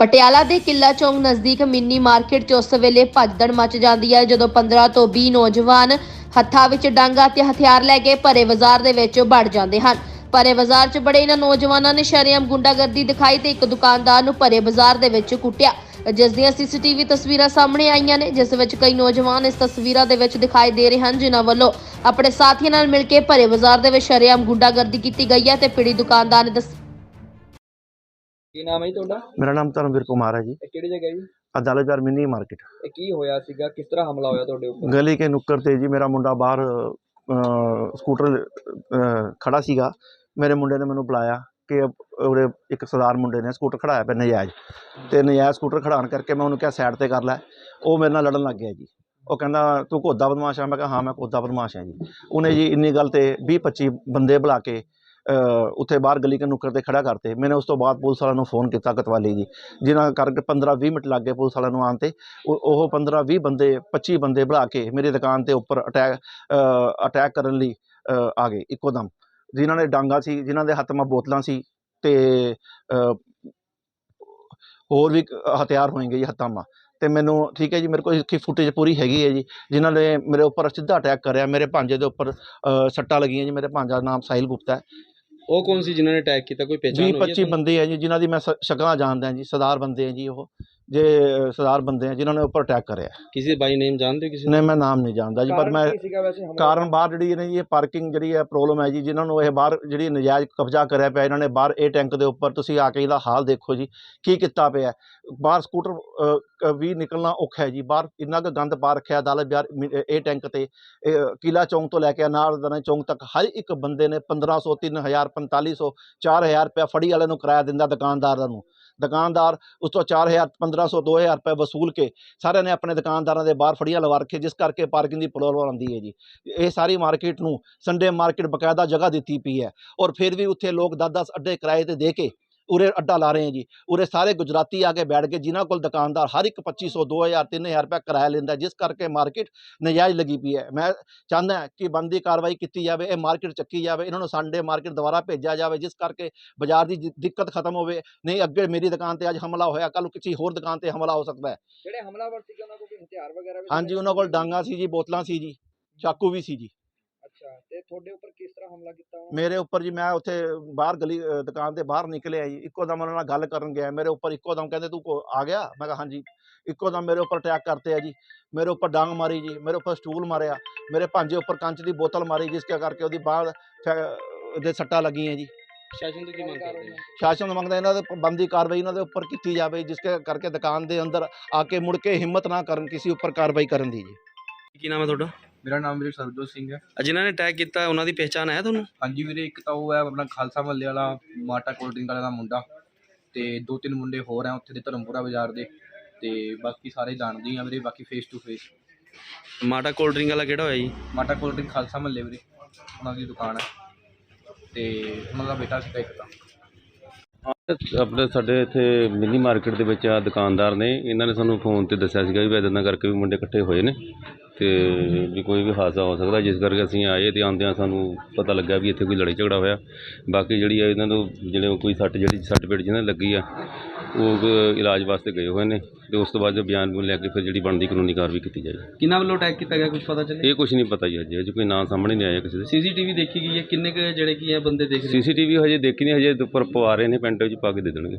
ਪਟਿਆਲਾ ਦੇ ਕਿੱਲਾ ਚੌਂਕ ਨਜ਼ਦੀਕ ਮਿੰਨੀ ਮਾਰਕੀਟ 'ਚ ਉਸ ਵੇਲੇ ਭੱਜਦੜ ਮਚ ਜਾਂਦੀ ਹੈ, ਜਦੋਂ 15 ਤੋਂ 20 ਨੌਜਵਾਨ ਹੱਥਾਂ ਵਿੱਚ ਡਾਂਗਾ ਤੇ ਹਥਿਆਰ ਲੈ ਕੇ ਭਰੇ ਬਾਜ਼ਾਰ ਦੇ ਵਿੱਚ ਵੜ ਜਾਂਦੇ ਹਨ। ਭਰੇ ਬਾਜ਼ਾਰ 'ਚ ਬੜੇ ਇਹਨਾਂ ਨੌਜਵਾਨਾਂ ਨੇ ਸ਼ਰੇਆਮ ਗੁੰਡਾਗਰਦੀ ਦਿਖਾਈ ਤੇ ਇੱਕ ਦੁਕਾਨਦਾਰ ਨੂੰ ਭਰੇ ਬਾਜ਼ਾਰ ਦੇ ਵਿੱਚ ਕੁੱਟਿਆ। ਜਿਸ ਦੀਆਂ ਸੀਸੀਟੀਵੀ ਤਸਵੀਰਾਂ ਸਾਹਮਣੇ ਆਈਆਂ ਨੇ, ਜਿਸ ਵਿੱਚ ਕਈ ਨੌਜਵਾਨ ਇਸ ਤਸਵੀਰਾਂ ਦੇ ਵਿੱਚ ਦਿਖਾਈ ਦੇ ਰਹੇ ਹਨ, ਜਿਨ੍ਹਾਂ ਵੱਲੋਂ ਆਪਣੇ ਸਾਥੀਆਂ ਨਾਲ ਮਿਲ ਕੇ ਭਰੇ ਬਾਜ਼ਾਰ ਦੇ ਵਿੱਚ ਸ਼ਰੇਆਮ ਗੁੰਡਾਗਰਦੀ ਕੀਤੀ ਗਈ ਹੈ ਤੇ ਪੀੜੀ ਦੁਕਾਨਦਾਰ ਨੇ ਦੱਸਿਆ ਕੀ ਨਾਮ ਹੈ ਜੀ ਤੁਹਾਡਾ? ਮੇਰਾ ਨਾਮ ਧਰਮਵੀਰ ਕੁਮਾਰ ਹੈ ਜੀ। ਇਹ ਕਿਹੜੀ ਜਗ੍ਹਾ ਜੀ? ਅਦਾਲਤ ਬਾਜ਼ਾਰ ਮਿੰਨੀ ਮਾਰਕੀਟ। ਇਹ ਕੀ ਹੋਇਆ ਸੀਗਾ? ਕਿਸ ਤਰ੍ਹਾਂ ਹਮਲਾ ਹੋਇਆ ਤੁਹਾਡੇ ਉੱਪਰ? ਗਲੀ ਕੇ ਨੁੱਕਰ ਤੇ ਜੀ ਮੇਰਾ ਮੁੰਡਾ ਬਾਹਰ ਸਕੂਟਰ ਖੜਾ ਸੀਗਾ। ਮੇਰੇ ਮੁੰਡੇ ਨੇ ਮੈਨੂੰ ਬੁਲਾਇਆ ਕਿ ਉਹਦੇ ਇੱਕ ਸਰਦਾਰ ਮੁੰਡੇ ਨੇ ਸਕੂਟਰ ਖੜਾਇਆ ਪਿਆ ਨਜਾਇਜ਼। ਤੇ ਨਜਾਇਜ਼ ਸਕੂਟਰ ਖੜਾਉਣ ਕਰਕੇ ਮੈਂ ਉਹਨੂੰ ਕਿਹਾ ਸਾਈਡ ਤੇ ਕਰ ਲੈ। ਉਹ ਮੇਰੇ ਨਾਲ ਲੜਨ ਲੱਗ ਗਿਆ ਜੀ। ਉਹ ਕਹਿੰਦਾ ਤੂੰ ਘੋਦਾ ਬਦਮਾਸ਼ ਆ? ਮੈਂ ਕਿਹਾ ਹਾਂ ਮੈਂ ਘੋਦਾ ਬਦਮਾਸ਼ ਆ ਜੀ। ਉਹਨੇ ਜੀ ਇੰਨੀ ਗੱਲ ਤੇ 20 25 ਬੰਦੇ ਬੁਲਾ ਕੇ ਉੱਥੇ ਬਾਹਰ ਗਲੀ ਕੇ ਨੁੱਕਰ ਤੇ ਖੜਾ ਕਰਤੇ। ਮੈਨੇ ਉਸ ਤੋਂ ਬਾਅਦ ਪੁਲਿਸ ਵਾਲਿਆਂ ਨੂੰ ਫੋਨ ਕੀਤਾ ਕਤਵਾਲੀ ਜੀ। ਜਿਨ੍ਹਾਂ ਕਰਕੇ 15 20 ਮਿੰਟ ਲੱਗ ਗਏ ਪੁਲਿਸ ਵਾਲਿਆਂ ਨੂੰ ਆਉਣ ਤੇ। ਉਹ ਉਹ 15 20 ਬੰਦੇ 25 ਬੰਦੇ ਬੁਲਾ ਕੇ ਮੇਰੀ ਦੁਕਾਨ ਤੇ ਉੱਪਰ ਅਟੈਕ ਅਟੈਕ ਕਰਨ ਲਈ ਆ ਗਏ ਇੱਕੋ ਦਮ ਜਿਨ੍ਹਾਂ ਨੇ ਡਾਂਗਾ ਸੀ, ਜਿਨ੍ਹਾਂ ਦੇ ਹੱਥ 'ਮਾ ਬੋਤਲਾਂ ਸੀ ਤੇ ਹੋਰ ਵੀ ਹਥਿਆਰ ਹੋਣਗੇ ਜੀ ਹੱਥਾਂ 'ਮਾ। ਤੇ ਮੈਨੂੰ, ਠੀਕ ਹੈ ਜੀ, ਮੇਰੇ ਕੋਲ ਇਸकी ਫੁਟੇਜ ਪੂਰੀ ਹੈਗੀ ਹੈ ਜੀ। ਜਿਨ੍ਹਾਂ ਨੇ ਮੇਰੇ ਉੱਪਰ ਸਿੱਧਾ ਅਟੈਕ ਕਰਿਆ, ਮੇਰੇ ਭਾਂਜੇ ਦੇ ਉੱਪਰ ਸੱਟਾਂ ਲੱਗੀਆਂ ਜੀ। ਮੇਰੇ ਭਾਂਜਾ ਦਾ ਨਾਮ ਸਾਹਿਲ ਗੁਪਤਾ ਹੈ। ਉਹ ਕੌਣ ਸੀ ਜਿਨ੍ਹਾਂ ਨੇ ਅਟੈਕ ਕੀਤਾ? ਕੋਈ 20 25 ਬੰਦੇ ਹੈ ਜੀ ਜਿਨ੍ਹਾਂ ਦੀ ਮੈਂ ਸ- ਸ਼ਕਲਾਂ ਜਾਣਦਾ ਜੀ ਸਰਦਾਰ ਬੰਦੇ ਹੈ ਜੀ ਉਹ। ਜੇ ਸਰਦਾਰ ਬੰਦੇ ਹੈ ਜਿਨ੍ਹਾਂ ਨੇ ਉੱਪਰ ਅਟੈਕ ਕਰਿਆ। ਕਿਸੇ ਬਾਈ ਨੇਮ ਜਾਣਦੇ ਹੋ ਕਿਸੇ ਨਹੀਂ ਮੈਂ ਨਾਮ ਨਹੀਂ ਜਾਣਦਾ ਜੀ ਪਰ ਮੈਂ ਸੀਗਾ ਵੈਸੇ ਹਮਲਾ? ਕਾਰਨ ਬਾਹਰ ਜਿਹੜੀ ਨੇ ਜੀ ਇਹ ਪਾਰਕਿੰਗ ਜਿਹੜੀ ਹੈ ਪ੍ਰੋਬਲਮ ਹੈ ਜੀ ਜਿਨ੍ਹਾਂ ਨੂੰ ਇਹ ਬਾਹਰ ਜਿਹੜੀ ਨਜਾਇਜ਼ ਕਬਜ਼ਾ ਕਰਿਆ ਪਿਆ ਇਹਨਾਂ ਨੇ ਬਾਹਰ ਇਹ ਟੈਂਕ ਦੇ ਉੱਪਰ ਤੁਸੀਂ ਆ ਕੇ ਇਹਦਾ ਹਾਲ ਦੇਖੋ ਜੀ ਕੀ ਕੀਤਾ ਪਿਆ। ਹੈ। ਬਾਹਰ ਸਕੂਟਰ ਅ, ਵੀ ਨਿਕਲਣਾ ਔਖਾ ਹੈ ਜੀ। ਬਾਹਰ ਇੰਨਾ ਕੁ ਗੰਦ ਪਾ ਰੱਖਿਆ ਅਦਾਲਤ ਬਿਹਾਰ ਮਿ- ਇਹ ਟੈਂਕ ਤੇ, ਇਹ ਕਿਲਾ ਚੌਂਕ ਤੋਂ ਲੈ ਕੇ ਅਨਾਰਦਾਨਾ ਚੌਂਕ ਤੱਕ ਹਰ ਇੱਕ ਬੰਦੇ ਨੇ 1500 3000 4500 4000 ਰੁਪਇਆ ਫੜੀ ਵਾਲੇ ਨੂੰ ਕਿਰਾਇਆ ਦਿੰਦਾ ਦੁਕਾਨਦਾਰਾਂ ਨੂੰ। ਦੁਕਾਨਦਾਰ ਉਸ ਤੋਂ 4000 1500 2000 ਰੁਪਏ ਵਸੂਲ ਕੇ ਸਾਰਿਆਂ ਨੇ ਆਪਣੇ ਦੁਕਾਨਦਾਰਾਂ ਦੇ ਬਾਹਰ ਫੜੀਆਂ ਲਵਾ ਰੱਖੇ ਜਿਸ ਕਰਕੇ ਪਾਰਕਿੰਗ ਦੀ ਪ੍ਰੋਬਲਮ ਆਉਂਦੀ ਹੈ ਜੀ। ਇਹ ਸਾਰੀ ਮਾਰਕੀਟ ਨੂੰ ਸੰਡੇ ਮਾਰਕੀਟ ਬਕਾਇਦਾ ਜਗ੍ਹਾ ਦਿੱਤੀ ਪਈ ਹੈ। ਔਰ ਫਿਰ ਵੀ ਉੱਥੇ ਲੋਕ 10-10 ਅੱਡੇ ਕਿਰਾਏ ਤੇ ਦੇ ਕੇ ਉਰੇ ਅੱਡਾ ਲਾ ਰਹੇ ਹੈ ਜੀ। ਉਰੇ ਸਾਰੇ ਗੁਜਰਾਤੀ ਆ ਕੇ ਬੈਠ ਕੇ ਜਿਨ੍ਹਾਂ ਕੋਲ ਦੁਕਾਨਦਾਰ ਹਰ ਇੱਕ 2500 2000 3000 ਰੁਪਏ ਕਿਰਾਇਆ ਲੈਂਦਾ ਜਿਸ ਕਰਕੇ ਮਾਰਕੀਟ ਨਜਾਇਜ਼ ਲੱਗੀ ਪਈ ਹੈ। ਮੈਂ ਚਾਹੁੰਦਾ ਕਿ ਬੰਦੀ ਕਾਰਵਾਈ ਕੀਤੀ ਜਾਵੇ ਇਹ ਮਾਰਕੀਟ ਚੱਕੀ ਜਾਵੇ ਇਹਨਾਂ ਨੂੰ ਸੰਡੇ ਮਾਰਕੀਟ ਦੁਬਾਰਾ ਭੇਜਿਆ ਜਾਵੇ ਜਿਸ ਕਰਕੇ ਬਾਜ਼ਾਰ ਦੀ ਦਿੱਕਤ ਖਤਮ ਹੋਵੇ। ਨਹੀਂ ਅੱਗੇ ਮੇਰੀ ਦੁਕਾਨ ਤੇ ਅੱਜ ਹਮਲਾ ਹੋਇਆ ਕੱਲ ਕਿਸੇ ਹੋਰ ਦੁਕਾਨ ਤੇ ਹਮਲਾ ਹੋ ਸਕਦਾ ਹੈ। ਜਿਹੜੇ ਹਮਲਾਵਰ ਸੀਗੇ ਉਹਨਾਂ ਕੋਲ ਕੋਈ ਹਥਿਆਰ ਵਗੈਰਾ ਵੀ ਹਾਂਜੀ ਉਹਨਾਂ ਕੋਲ ਡਾਂਗਾ ਸੀ ਜੀ ਬੋਤਲਾਂ ਸੀ ਜੀ ਚਾਕੂ ਵੀ ਸੀ ਜੀ। ਅੱਛਾ ਤੇ ਤੁਹਾਡੇ ਉੱਪਰ ਕਿਸ ਤਰ੍ਹਾਂ ਹਮਲਾ ਕੀਤਾ ਉਹਨਾਂ ਮੇਰੇ ਉੱਪਰ ਜੀ ਮੈਂ ਉੱਥੇ ਬਾਹਰ ਗਲੀ ਦੁਕਾਨ ਦੇ ਬਾਹਰ ਨਿਕਲਿਆ ਜੀ। ਇੱਕੋ ਦਮ ਉਹਨਾਂ ਨਾਲ ਗੱਲ ਕਰਨ ਗਿਆ। ਮੇਰੇ ਉੱਪਰ ਇੱਕੋ ਦਮ ਕਹਿੰਦੇ ਤੂੰ ਕੋ- ਆ ਗਿਆ? ਮੈਂ ਕਿਹਾ ਹਾਂਜੀ। ਇੱਕੋ ਦਮ ਮੇਰੇ ਉੱਪਰ ਅਟੈਕ ਕਰਤੇ ਆ ਜੀ। ਮੇਰੇ ਉੱਪਰ ਡਾਂਗ ਮਾਰੀ ਜੀ। ਮੇਰੇ ਉੱਪਰ ਸਟੂਲ ਮਾਰਿਆ। ਮੇਰੇ ਭਾਂਜੇ ਉੱਪਰ ਕੰਚ ਦੀ ਬੋਤਲ ਮਾਰੀ ਜਿਸ ਕਰਕੇ ਉਹਦੀ ਬਾਹਰ ਦੇ ਸੱਟਾਂ ਲੱਗੀਆਂ ਜੀ। ਸ਼ਾਸਨ ਤੋਂ ਕੀ ਮੰਗ ਕਰਦੇ ਹੋ ਸ਼ਾਸਨ ਮੰਗਦਾ ਇਹਨਾਂ ਦੇ ਉੱਪਰ ਬੰਦੀ ਕਾਰਵਾਈ ਇਹਨਾਂ ਦੇ ਉੱਪਰ ਕੀਤੀ ਜਾਵੇ ਜਿਸ ਕੇ ਕਰਕੇ ਦੁਕਾਨ ਦੇ ਅੰਦਰ ਆ ਕੇ ਮੁੜ ਕੇ ਹਿੰਮਤ ਨਾ ਕਰਨ ਕਿਸੇ ਉੱਪਰ ਕਾਰਵਾਈ ਕਰਨ ਦੀ ਜੀ। ਕੀ ਨਾਮ ਹੈ ਤੁਹਾਡਾ? ਮੇਰਾ ਨਾਮ ਵੀਰੇ ਸਰਬਜੋਤ ਸਿੰਘ ਹੈ। ਜਿਨ੍ਹਾਂ ਨੇ ਅਟੈਕ ਕੀਤਾ ਉਹਨਾਂ ਦੀ ਪਹਿਚਾਣ ਹੈ ਤੁਹਾਨੂੰ? ਹਾਂਜੀ ਵੀਰੇ ਇੱਕ ਤਾਂ ਉਹ ਹੈ ਆਪਣਾ ਖਾਲਸਾ ਮਹੱਲੇ ਵਾਲਾ ਮਾਟਾ ਕੋਲਡ ਡਰਿੰਕ ਵਾਲਾ ਦਾ ਮੁੰਡਾ। ਤੇ ਦੋ ਤਿੰਨ ਮੁੰਡੇ ਹੋਰ ਆ ਉੱਥੇ ਦੇ ਧਰਮਪੁਰਾ ਬਾਜ਼ਾਰ ਦੇ। ਤੇ ਬਾਕੀ ਸਾਰੇ ਜਾਣਦੇ ਹੀ ਆ ਵੀਰੇ ਬਾਕੀ ਫੇਸ ਟੂ ਫੇਸ ਮਾਟਾ ਕੋਲਡ ਡਰਿੰਕ ਵਾਲਾ ਕਿਹੜਾ ਹੋਇਆ ਜੀ? ਮਾਟਾ ਕੋਲਡ ਡਰਿੰਕ ਖਾਲਸਾ ਮਹੱਲੇ ਵੀਰੇ ਉਹਨਾਂ ਦੀ ਦੁਕਾਨ ਹੈ। ਤੇ ਉਹਨਾਂ ਦਾ ਬੇਟਾ ਸੀਗਾ ਇੱਕ ਤਾਂ। ਆਪਣੇ ਸਾਡੇ ਇੱਥੇ ਮਿੰਨੀ ਮਾਰਕੀਟ ਦੇ ਵਿੱਚ ਆ ਦੁਕਾਨਦਾਰ ਨੇ, ਇਹਨਾਂ ਨੇ ਸਾਨੂੰ ਫੋਨ ਤੇ ਦੱਸਿਆ ਸੀਗਾ ਵੀ ਇੱਦਾਂ ਕਰਕੇ ਵੀ ਮੁੰਡੇ ਇਕੱਠੇ ਹੋਏ ਨੇ ਤੇ ਵੀ ਕੋਈ ਵੀ ਹਾਦਸਾ ਹੋ ਸਕਦਾ, ਜਿਸ ਕਰਕੇ ਅਸੀਂ ਆਏ ਤੇ ਆਉਂਦਿਆਂ ਸਾਨੂੰ ਪਤਾ ਲੱਗਾ ਵੀ ਇੱਥੇ ਕੋਈ ਲੜਾਈ ਝਗੜਾ ਹੋਇਆ। ਬਾਕੀ ਜਿਹੜੀ ਆ ਇਹਨਾਂ ਨੂੰ, ਜਿਹੜੇ ਕੋਈ ਸੱਟ ਜਿਹੜੀ ਸੱਟ ਪੇਟ ਜਿਹਨਾਂ ਦੀ ਲੱਗੀ ਆ ਉਹ ਇਲਾਜ ਵਾਸਤੇ ਗਏ ਹੋਏ ਨੇ ਤੇ ਉਸ ਤੋਂ ਬਾਅਦ ਜੋ ਬਿਆਨ ਬੂਨ ਲੈ ਕੇ ਫਿਰ ਜਿਹੜੀ ਬਣਦੀ ਕਾਨੂੰਨੀ ਕਾਰਵਾਈ ਕੀਤੀ ਜਾਏਗੀ। ਕਿਹਨਾਂ ਵੱਲੋਂ ਅਟੈਕ ਕੀਤਾ ਗਿਆ ਕੁਝ ਪਤਾ ਚੱਲੇ ਇਹ ਕੁਝ ਨਹੀਂ ਪਤਾ ਜੀ ਅਜੇ ਅਜੇ ਕੋਈ ਨਾਂ ਸਾਹਮਣੇ ਨਹੀਂ ਆਇਆ ਕਿਸੇ ਦੇ। ਸੀਸੀਟੀਵੀ ਦੇਖੀ ਗਈ ਹੈ ਕਿੰਨੇ ਕੁ ਜਿਹੜੇ ਕੀ ਹੈ ਬੰਦੇ ਦੇਖ ਰਹੇ ਸੀਸੀਟੀਵੀ ਹਜੇ ਦੇਖੀ ਨਹੀਂ ਹਜੇ ਉੱਪਰ ਪਵਾ ਰਹੇ ਨੇ ਪੈਂਟ ਵਿੱਚ ਪਾ ਕੇ ਦੇ ਦੇਣਗੇ।